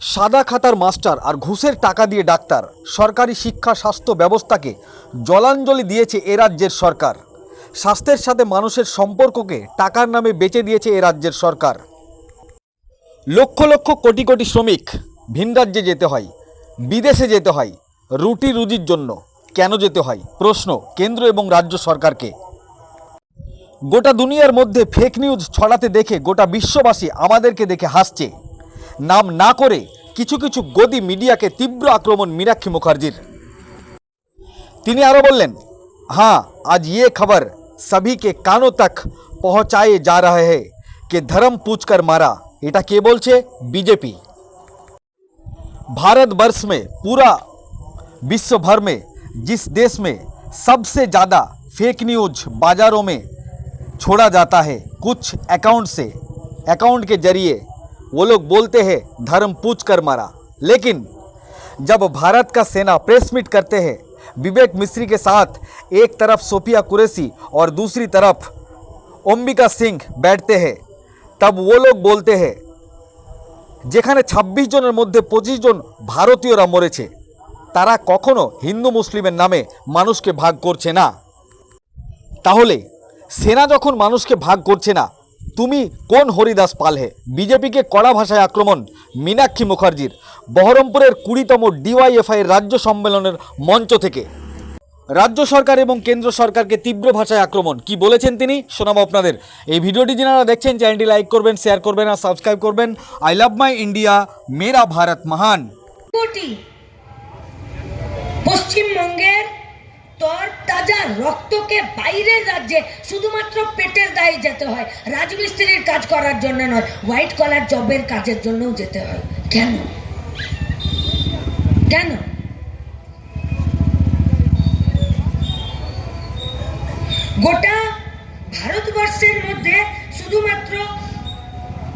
সাদা খাতার মাস্টার আর ঘুষের টাকা দিয়ে ডাক্তার। সরকারি শিক্ষা স্বাস্থ্য ব্যবস্থাকে জলাঞ্জলি দিয়েছে এ রাজ্যের সরকার। স্বাস্থ্যের সাথে মানুষের সম্পর্ককে টাকার নামে বেচে দিয়েছে এ রাজ্যের সরকার। লক্ষ লক্ষ কোটি কোটি শ্রমিক ভিন রাজ্যে যেতে হয়, বিদেশে যেতে হয়, রুটি রুজির জন্য কেন যেতে হয়? প্রশ্ন কেন্দ্র এবং রাজ্য সরকারকে। গোটা দুনিয়ার মধ্যে ফেক নিউজ ছড়াতে দেখে গোটা বিশ্ববাসী আমাদেরকে দেখে হাসছে। নাম না করে কিছু কিছু গদি মিডিয়াকে তীব্র আক্রমণ মীনাক্ষী মুখার্জির তিনি আরও বললেন हाँ आज ये खबर सभी के कानों तक पहुंचाए जा रहे हैं कि धर्म पूछकर मारा এটা কে বলছে বিজেপি भारतवर्ष में पूरा विश्व भर में जिस देश में सबसे ज़्यादा फेक न्यूज बाज़ारों में छोड़ा जाता है कुछ अकाउंट से अकाउंट के जरिए वो लोग बोलते हैं धर्म पूछ कर मारा लेकिन जब भारत का सेना प्रेस मीट करते हैं विवेक मिश्री के साथ एक तरफ सोफिया कुरैशी और दूसरी तरफ ओम्बिका सिंह बैठते हैं तब वो लोग बोलते हैं যেখানে ২৬ জনের মধ্যে পঁচিশ জন ভারতীয়রা মরেছে তারা কখনো হিন্দু মুসলিমের নামে মানুষকে ভাগ করছে না তাহলে সেনা যখন মানুষকে ভাগ করছে না তুমি কোন হরিদাস পালহে বিজেপিকে কড়া ভাষায় আক্রমণ? মীনাক্ষী মুখার্জির। বহরমপুরের কুড়িতম ডিওয়াইএফআই রাজ্য সম্মেলনের মঞ্চ থেকে। রাজ্য সরকার এবং কেন্দ্র সরকারকে তীব্র ভাষায় আক্রমণ। কি বলেছেন তিনি? শোনাবো আপনাদের। এই ভিডিওটি যারা দেখছেন, চ্যানেলটি লাইক করবেন, শেয়ার করবেন আর সাবস্ক্রাইব করবেন। আই লাভ মাই ইন্ডিয়া, মেরা ভারত মহান। পশ্চিমবঙ্গের তর তাজা রক্তকে বাইরের রাজ্যে শুধুমাত্র পেটের দায়ে যেতে হয়। রাজমিস্ত্রির কাজ করার জন্য নয় হোয়াইট কলার জবের কাজের জন্যও যেতে হয়। কেন? কেন? গোটা ভারতবর্ষের মধ্যে শুধুমাত্র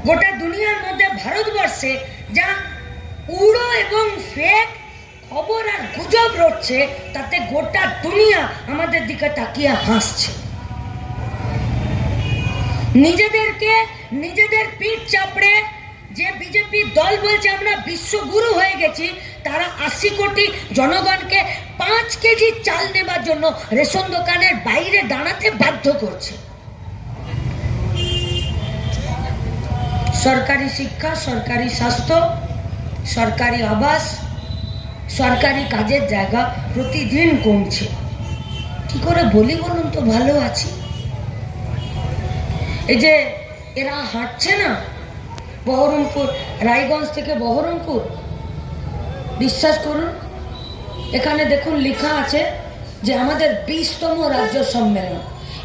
গোটা দুনিয়ার মধ্যে ভারতবর্ষে যা উড়ো এবং ফেক খবর আর গুজব রটছে, তাতে গোটা দুনিয়া আমাদের দিকে তাকিয়ে হাসছে। নিজেদেরকে, নিজেদের পিঠ চাপড়ে যে বিজেপি দল বলছে আমরা বিশ্বগুরু হয়ে গেছি, তারা আশি কোটি জনগণকে পাঁচ কেজি চাল নেবার জন্য রেশন দোকানের বাইরে দাঁড়াতে বাধ্য করছে। সরকারি শিক্ষা, সরকারি স্বাস্থ্য, সরকারি আবাস সরকারি কাজের জায়গা প্রতিদিন কমছে। কি করে বলি বলুন তো, ভালো আছি। এই যে এরা হাঁটছে না, বহরমপুর, রায়গঞ্জ থেকে বহরমপুর, বিশ্বাস করুন, এখানে দেখুন লেখা আছে যে আমাদের বিশতম রাজ্য সম্মেলন।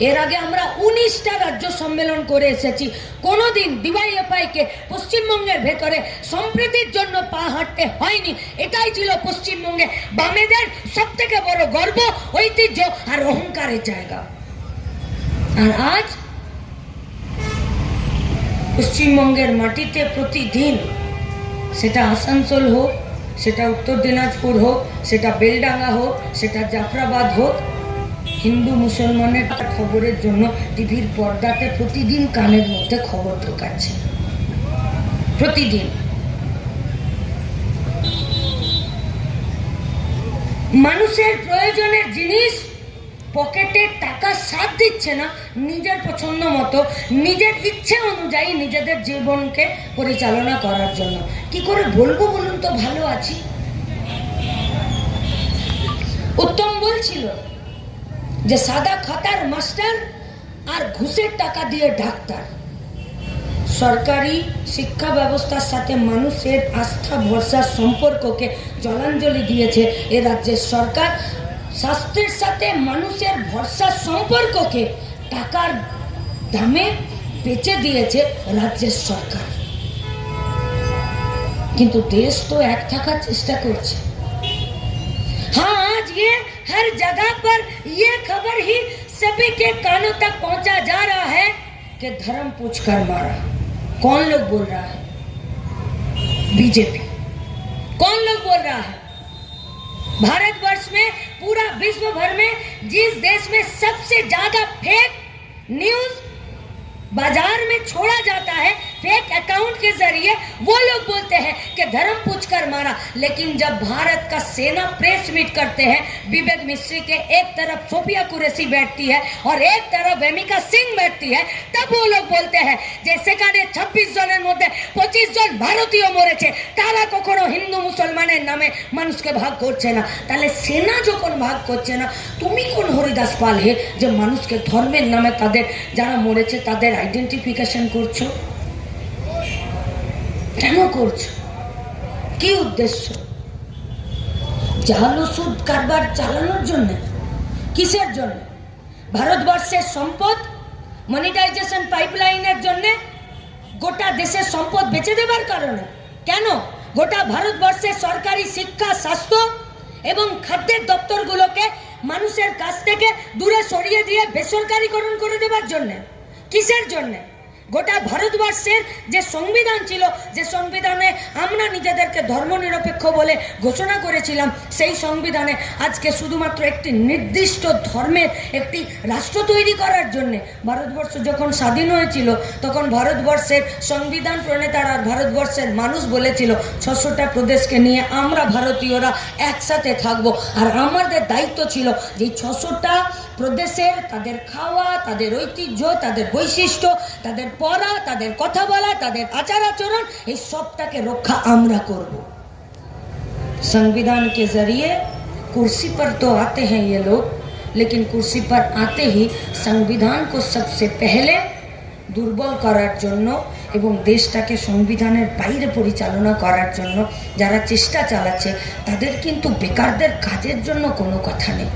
এর আগে আমরা উনিশটা রাজ্য সম্মেলন করে এসেছি। কোনোদিন ডিওয়াইএফআইকে পশ্চিমবঙ্গের ভেতরে সম্প্রীতির জন্য পা হাঁটতে হয়নি। এটাই ছিল পশ্চিমবঙ্গে বামেদের সব থেকে বড় গর্ব, ঐতিহ্য আর অহংকারের জায়গা। আর আজ পশ্চিমবঙ্গের মাটিতে প্রতিদিন সেটা আসানসোল হোক, সেটা উত্তর দিনাজপুর হোক, সেটা বেলডাঙ্গা হোক, সেটা জাফরাবাদ হোক হিন্দু মুসলমানের খবরের জন্য টিভির পর্দাতে প্রতিদিন কানের মধ্যে খবর ঢোকাচ্ছে। প্রতিদিন। মানুষের প্রয়োজনের জিনিস পকেটে টাকা সাথ দিচ্ছে না, নিজের পছন্দ মতো, নিজের ইচ্ছে অনুযায়ী নিজেদের জীবনকে পরিচালনা করার জন্য। কি করে বলব বলুন তো, ভালো আছি। উত্তম বলছিল যে সাদা খাতার মাস্টার আর ঘুষের টাকা দিয়ে ডাক্তার। সরকারি শিক্ষা ব্যবস্থার সাথে মানুষের আস্থা, ভরসার সম্পর্ককে জলাঞ্জলি দিয়েছে এ রাজ্যের সরকার। স্বাস্থ্যের সাথে মানুষের ভরসার সম্পর্ককে টাকার দামে বেচে দিয়েছে রাজ্যের সরকার। কিন্তু দেশ তো এক থাকার চেষ্টা করছে। ये हर जगह पर ये खबर ही सभी के कानों तक पहुँचा जा रहा है कि धर्म पूछ कर मारा। कौन लोग बोल रहा है? बीजेपी। कौन लोग बोल रहा है? भारतवर्ष में, पूरा विश्व भर में, जिस देश में सबसे ज़्यादा फेक न्यूज़ बाज़ार में छोड़ा जाता है फेक अकाउंट के जरिए वो लोग बोलते हैं कि धर्म पूछ कर मारा लेकिन जब भारत का सेना प्रेस मीट करते हैं विवेक मिश्री के एक तरफ सोफिया कुरेसी बैठती है और एक तरफ वेमिका सिंह बैठती है तब वो लोग बोलते हैं যে সেখানে ছাব্বিশ জনের মধ্যে পঁচিশ জন ভারতীয় মরেছে তারা কখনো হিন্দু মুসলমানের নামে মানুষকে ভাগ করছে না তাহলে সেনা যখন ভাগ করছে না তুমি কোন হরিদাস পাল হে যে মানুষকে ধর্মের নামে তাদের যারা মরেছে তাদের আইডেন্টিফিকেশন করছো কেন করছ? কি উদ্দেশ্য? জাল সুদ কারবার চালানোর জন্য? কিসের জন্য? ভারতবর্ষের সম্পদ মনিটাইজেশন পাইপলাইনের জন্য গোটা দেশের সম্পদ বেচে দেবার কারণে? কেন? গোটা ভারতবর্ষের সরকারি শিক্ষা, স্বাস্থ্য এবং খাদ্যের দপ্তরগুলোকে মানুষের কাছ থেকে দূরে সরিয়ে দিয়ে বেসরকারিকরণ করে দেবার জন্য? কিসের জন্যে? গোটা ভারতবর্ষের যে সংবিধান ছিল, যে সংবিধানে আমরা নিজেদেরকে ধর্মনিরপেক্ষ বলে ঘোষণা করেছিলাম, সেই সংবিধানে আজকে শুধুমাত্র একটি নির্দিষ্ট ধর্মের একটি রাষ্ট্র তৈরি করার জন্য ভারতবর্ষ যখন স্বাধীন হয়েছিল, তখন ভারতবর্ষের সংবিধান প্রণেতারা ভারতবর্ষের মানুষ বলেছিল, ছশোটা প্রদেশকে নিয়ে আমরা ভারতীয়রা একসাথে থাকব। আর আমাদের দায়িত্ব ছিল যে ছশোটা প্রদেশের তাদের খাওয়া, তাদের ঐতিহ্য, তাদের বৈশিষ্ট্য, তাদের পড়া তাদের কথা বলা তাদের আচার আচরণ এই সবটাকে রক্ষা আমরা করব संविधान के जरिए कुर्सी पर तो आते हैं ये लोग लेकिन कुर्सी पर आते ही संविधान को सबसे पहले দুর্বল করার জন্য এবং দেশটাকে সংবিধানের বাইরে পরিচালনা করার জন্য যারা চেষ্টা চালাচ্ছে তাদের কিন্তু বেকারদের কাজের জন্য কোনো কথা নেই